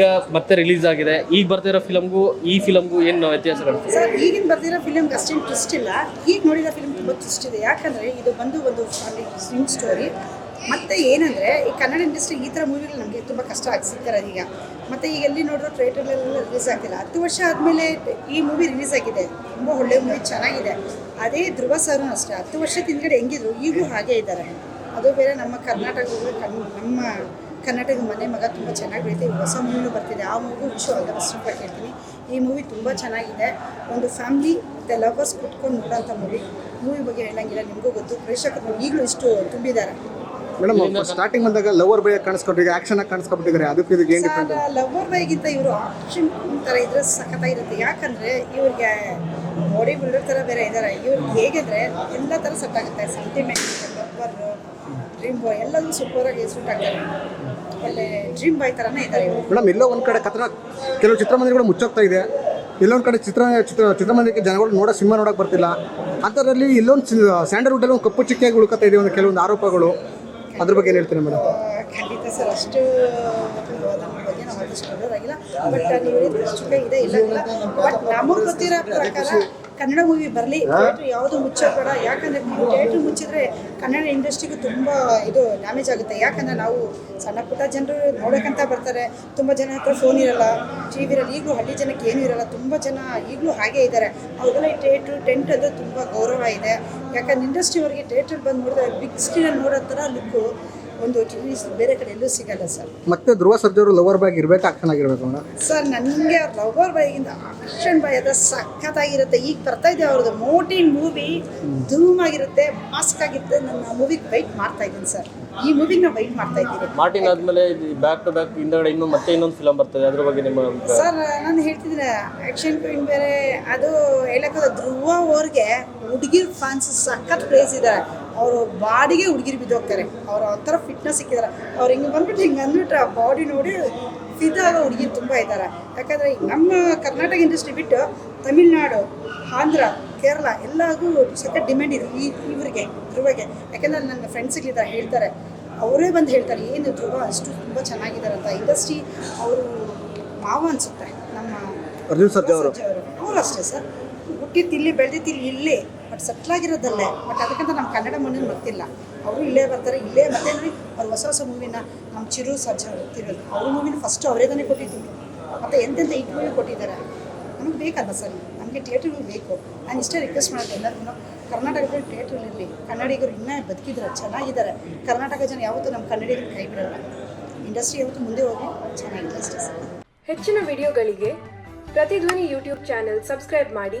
ಈಗ ಮತ್ತೆ ರಿಲೀಸ್ ಆಗಿದೆ. ಈಗ ಬರ್ತಿರೋ ಫಿಲಮ್ಗೂ ಈ ಫಿಲಮ್ಗೂ ಏನು ವ್ಯತ್ಯಾಸ ಸರ್, ಈಗಿನ ಬರ್ತಿರೋ ಫಿಲಮ್ಗೆ ಅಷ್ಟೇನು ಟ್ವಿಸ್ಟ್ ಇಲ್ಲ. ಈಗ ನೋಡಿರೋ ಫಿಲಮ್ ತುಂಬಾ ಟ್ವಿಸ್ಟ್ ಇದೆ. ಯಾಕಂದರೆ ಇದು ಬಂದು ಒಂದು ಫ್ಯಾಮಿಲಿ ಸ್ಟೋರಿ ಮತ್ತೆ ಏನಂದರೆ, ಈ ಕನ್ನಡ ಇಂಡಸ್ಟ್ರಿ ಈ ಥರ ಮೂವಿಗಳು ನಮಗೆ ತುಂಬ ಕಷ್ಟ ಆಗಿ ಸಿಗ್ತಾರೆ ಈಗ. ಮತ್ತು ಈಗ ಎಲ್ಲಿ ನೋಡಿದ್ರು ಥಿಯೇಟರ್ಲೆಲ್ಲ ರಿಲೀಸ್ ಆಗ್ತಿಲ್ಲ. ಹತ್ತು ವರ್ಷ ಆದಮೇಲೆ ಈ ಮೂವಿ ರಿಲೀಸ್ ಆಗಿದೆ. ತುಂಬ ಒಳ್ಳೆ ಮೂವಿ ಚೆನ್ನಾಗಿದೆ. ಅದೇ ಧ್ರುವ ಸರ್ ಅಷ್ಟೇ. ಹತ್ತು ವರ್ಷ ಹಿಂದ್ಗಡೆ ಹೆಂಗಿದ್ರು, ಈಗೂ ಹಾಗೇ ಇದ್ದಾರೆ. ಅದು ಬೇರೆ ನಮ್ಮ ಕರ್ನಾಟಕದ ನಮ್ಮ ಕರ್ನಾಟಕದ ಮನೆ ಮಗ ತುಂಬ ಚೆನ್ನಾಗಿ ಬೆಳೀತಿದೆ, ಹೊಸ ಮೂವಿನೂ ಬರ್ತಿದೆ. ಆ ಮೂವಿ ವಿಶ್ವ ಅಲ್ಲ ಫಸ್ಟ್ ಹೇಳ್ತೀನಿ. ಈ ಮೂವಿ ತುಂಬ ಚೆನ್ನಾಗಿದೆ. ಒಂದು ಫ್ಯಾಮ್ಲಿ ಮತ್ತು ಲವರ್ಸ್ ಕುತ್ಕೊಂಡು ನೋಡೋಂಥ ಮೂವಿ. ಮೂವಿ ಬಗ್ಗೆ ಹೇಳಂಗಿಲ್ಲ, ನಿಮಗೂ ಗೊತ್ತು. ಪ್ರೇಕ್ಷಕರು ಈಗಲೂ ಇಷ್ಟು ತುಂಬಿದ್ದಾರೆ. ಮೇಡಮ್ ಸ್ಟಾರ್ಟಿಂಗ್ ಬಂದಾಗ ಲವರ್ ಬೈ ಕಾಣಿಸ್ಕೊಂಡ್ರು ಈಗ ಆಕ್ಷನ್ ಆಗಿ ಕಾಣಿಸ್ಕೊಬಿಟ್ಟಿದ್ದಾರೆ ಅದಕ್ಕೆ ಇದು ಏನು ಡಿಫ್ರೆಂಟ್ ಲವರ್ ಬೈಗಿಂತ ಇವರು ಆಕ್ಷನ್ ಥರ ಇದ್ರೆ ಸಖತ್ತಾಗಿರುತ್ತೆ ಯಾಕಂದರೆ ಇವ್ರಿಗೆ ಬಾಡಿ ಬಿಲ್ಡರ್ ಥರ ಬೇರೆ ಇದ್ದಾರೆ ಇವ್ರಿಗೆ ಹೇಗಿದ್ರೆ ಎಲ್ಲ ಥರ ಸೆಟ್ ಆಗುತ್ತೆ. ಸೆಂಟಿಮೆಂಟ್ ಲವರ್ ಡ್ರೀಮ್ ಬಾಯ್ ಎಲ್ಲದೂ ಸೂಪರಾಗಿ ಸೂಟ್ ಆಗ್ತಾರೆ. ಒಳ್ಳೆ ಡ್ರೀಮ್ ಬಾಯ್ ಥರನೇ ಇದ್ದಾರೆ ಮೇಡಮ್ ಎಲ್ಲೋ ಒಂದು ಕಡೆ ಕತ್ರ ಕೆಲವು ಚಿತ್ರಮಂದಿರಗಳು ಮುಚ್ಚೋಗ್ತಾ ಇದೆ. ಎಲ್ಲೊಂದು ಕಡೆ ಚಿತ್ರ ಚಿತ್ರ ಚಿತ್ರಮಂದಿರಕ್ಕೆ ಜನಗಳು ನೋಡೋ ಸಿನಿಮಾ ನೋಡೋಕೆ ಬರ್ತಿಲ್ಲ. ಅದರಲ್ಲಿ ಇಲ್ಲೊಂದು ಸ್ಯಾಂಡಲ್ವುಡಲ್ಲಿ ಒಂದು ಕಪ್ಪು ಚಿಕ್ಕಿಯಾಗಿ ಉಳ್ಕೊತಾ ಇದೆ ಒಂದು ಕೆಲವೊಂದು ಆರೋಪಗಳು. ಅದ್ರ ಬಗ್ಗೆ ಏನು ಹೇಳ್ತೀನಿ ಮೇಡಮ್ ಖಂಡಿತ ಸರ್, ಅಷ್ಟು ಬಗ್ಗೆ ನಾವು ದೊಡ್ಡದಾಗಿಲ್ಲ. ಬಟ್ ನೀವು ಅಷ್ಟು ಇದೆ, ಇಲ್ಲ ಬಟ್ ನಮಗೆ ಗೊತ್ತಿರೋ ಪ್ರಕಾರ ಕನ್ನಡ ಮೂವಿ ಬರಲಿ ಥಿಯೇಟ್ರ್ ಯಾವುದು ಮುಚ್ಚಬೇಡ. ಯಾಕಂದರೆ ಥಿಯೇಟ್ರ್ ಮುಚ್ಚಿದ್ರೆ ಕನ್ನಡ ಇಂಡಸ್ಟ್ರಿಗೂ ತುಂಬ ಇದು ಡ್ಯಾಮೇಜ್ ಆಗುತ್ತೆ. ಯಾಕಂದರೆ ನಾವು ಸಣ್ಣ ಪುಟ್ಟ ಜನರು ನೋಡೋಕ್ಕಂತ ಬರ್ತಾರೆ. ತುಂಬ ಜನ ಹತ್ರ ಫೋನ್ ಇರಲ್ಲ ಟಿ ವಿ ಇರಲ್ಲ. ಈಗಲೂ ಹಳ್ಳಿ ಜನಕ್ಕೆ ಏನೂ ಇರಲ್ಲ. ತುಂಬ ಜನ ಈಗಲೂ ಹಾಗೆ ಇದ್ದಾರೆ. ಅವ್ರಿಗೆಲ್ಲ ಈ ಥಿಯೇಟ್ರು ಟೆಂಟ್ ಅದು ತುಂಬ ಗೌರವ ಇದೆ. ಯಾಕಂದ್ರೆ ಇಂಡಸ್ಟ್ರಿ ಅವರಿಗೆ ಥಿಯೇಟ್ರಲ್ಲಿ ಬಂದು ನೋಡಿದ್ರೆ ಬಿಗ್ ಸ್ಕ್ರೀನಲ್ಲಿ ನೋಡೋ ಥರ ಲುಕ್ಕು ಒಂದು ಟಿ ವಿ ಬೇರೆ ಕಡೆ ಎಲ್ಲೂ ಸಿಗಲ್ಲ ಸರ್ ಮತ್ತೆ ಧ್ರುವ ಸರ್ಜರು ಲವರ್ ಬಾಯ್ ಇರಬೇಕು? ಆಕ್ಷನ್ ಆಗಿರ್ಬೇಕು ಮೇಡಮ್? ಸರ್ ನನಗೆ ಲವರ್ ಬಾಯ್ಗಿಂತ ಆಕ್ಷನ್ ಬಾಯ್ ಅದ ಸಖತ್ತಾಗಿರುತ್ತೆ. ಈಗ ಬರ್ತಾ ಇದೆ ಅವ್ರದ್ದು ಮೋಟಿನ್ ಮೂವಿ ಧೂಮ್ ಆಗಿರುತ್ತೆ ಮಾಸ್ಕ್ ಆಗಿರುತ್ತೆ. ನನ್ನ ಮೂವಿಗೆ ವೈಟ್ ಮಾಡ್ತಾ ಇದ್ದೀನಿ ಸರ್ ಈ ಮೂವಿಗೆ ನಾವು ವೈಟ್ ಮಾಡ್ತಾ ಇದ್ದೀವಿ ಮಾರ್ಟಿನ್ ಆದ್ಮೇಲೆ ಬ್ಯಾಕ್ ಟು ಬ್ಯಾಕ್ ಹಿಂದಗಡೆ ಇನ್ನೂ ಮತ್ತೆ ಇನ್ನೊಂದು ಫಿಲಮ್ ಬರ್ತದೆ. ಅದ್ರ ಬಗ್ಗೆ ನಿಮ್ಮ ಸರ್ ನಾನು ಹೇಳ್ತಿದ್ರೆ ಆ್ಯಕ್ಷನ್ ಕ್ವೀನ್ ಬೇರೆ ಅದು ಹೇಳಕ್ಕೋದ ಧ್ರುವ ಅವ್ರಿಗೆ ಹುಡುಗಿ ಫ್ಯಾನ್ಸ್ ಸಖತ್ ಪ್ಲೇಸ್ ಇದ್ದಾರೆ ಅವರು ಬಾಡಿಗೆ ಹುಡುಗಿರು ಬಿದ್ದೋಗ್ತಾರೆ. ಅವ್ರು ಒಂಥರ ಫಿಟ್ನೆಸ್ ಸಿಕ್ಕಿದ್ದಾರೆ ಅವ್ರು ಹಿಂಗೆ ಬಂದ್ಬಿಟ್ಟು ಹಿಂಗೆ ಅಂದ್ಬಿಟ್ರೆ ಆ ಬಾಡಿ ನೋಡಿ ಫಿದಾಗ ಹುಡುಗಿರು ತುಂಬ ಇದ್ದಾರೆ ಯಾಕಂದರೆ ನಮ್ಮ ಕರ್ನಾಟಕ ಇಂಡಸ್ಟ್ರಿ ಬಿಟ್ಟು ತಮಿಳ್ನಾಡು ಆಂಧ್ರ ಕೇರಳ ಎಲ್ಲಾಗೂ ಸಖತ್ ಡಿಮ್ಯಾಂಡ್ ಇದೆ ಈ ಇವರಿಗೆ ಧ್ರುವಗೆ. ಯಾಕಂದರೆ ನನ್ನ ಫ್ರೆಂಡ್ಸ್ಗಳಿದ್ದಾರೆ ಹೇಳ್ತಾರೆ. ಅವರೇ ಬಂದು ಹೇಳ್ತಾರೆ ಏನು ಧ್ರುವ ಅಷ್ಟು ತುಂಬ ಚೆನ್ನಾಗಿದ್ದಾರೆ ಅಂತ. ಇಂಡಸ್ಟ್ರಿ ಅವರು ಮಾವ ಅನಿಸುತ್ತೆ ನಮ್ಮ ಅವರು. ಅಷ್ಟೇ ಸರ್. ಹುಟ್ಟಿದ್ದು ಇಲ್ಲಿ ಇಲ್ಲಿ ಇಲ್ಲೇ. ಬಟ್ ಸೆಟ್ಲಾಗಿರೋದಲ್ಲೇ ಬಟ್ ಅದಕ್ಕಿಂತ ನಮ್ಮ ಕನ್ನಡ ಮಣ್ಣಿನ ಗೊತ್ತಿಲ್ಲ. ಅವರು ಇಲ್ಲೇ ಬರ್ತಾರೆ, ಇಲ್ಲೇ ಮತ್ತೆ ಅವ್ರು ಹೊಸ ಹೊಸ ಮೂವಿನ ನಮ್ಮ ಚಿರು ಸಜ್ಜ ಇರ್ತಿರೋದು ಅವ್ರ ಮೂವಿನ ಫಸ್ಟ್ ಅವರೇ ತಾನೇ ಕೊಟ್ಟಿದ್ದು. ಮತ್ತು ಎಂತೆಂಥ ಮೂವಿ ಕೊಟ್ಟಿದ್ದಾರೆ. ನಮ್ಗೆ ಬೇಕಲ್ಲ ಸರ್. ನಮಗೆ ಥಿಯೇಟ್ರ್ಗಳು ಬೇಕು. ನಾನು ಇಷ್ಟೇ ರಿಕ್ವೆಸ್ಟ್ ಮಾಡೋದು ಎಲ್ಲರಿಗೂ ಕರ್ನಾಟಕದಲ್ಲಿ ಥಿಯೇಟ್ರಲ್ಲಿರಲಿ ಕನ್ನಡಿಗರು ಇನ್ನೂ ಬದುಕಿದ್ರೆ, ಚೆನ್ನಾಗಿದ್ದಾರೆ. ಕರ್ನಾಟಕ ಜನ ಯಾವತ್ತೂ ನಮ್ಮ ಕನ್ನಡಿಗರು ಕೈ ಬಿಡಲ್ಲ. ಇಂಡಸ್ಟ್ರಿ ಯಾವತ್ತೂ ಮುಂದೆ ಹೋಗಿ ಚೆನ್ನಾಗಿ ಅಷ್ಟೇ ಸರ್ ಹೆಚ್ಚಿನ ವಿಡಿಯೋಗಳಿಗೆ ಪ್ರತಿಧ್ವನಿ ಯೂಟ್ಯೂಬ್ ಚಾನೆಲ್ ಸಬ್ಸ್ಕ್ರೈಬ್ ಮಾಡಿ.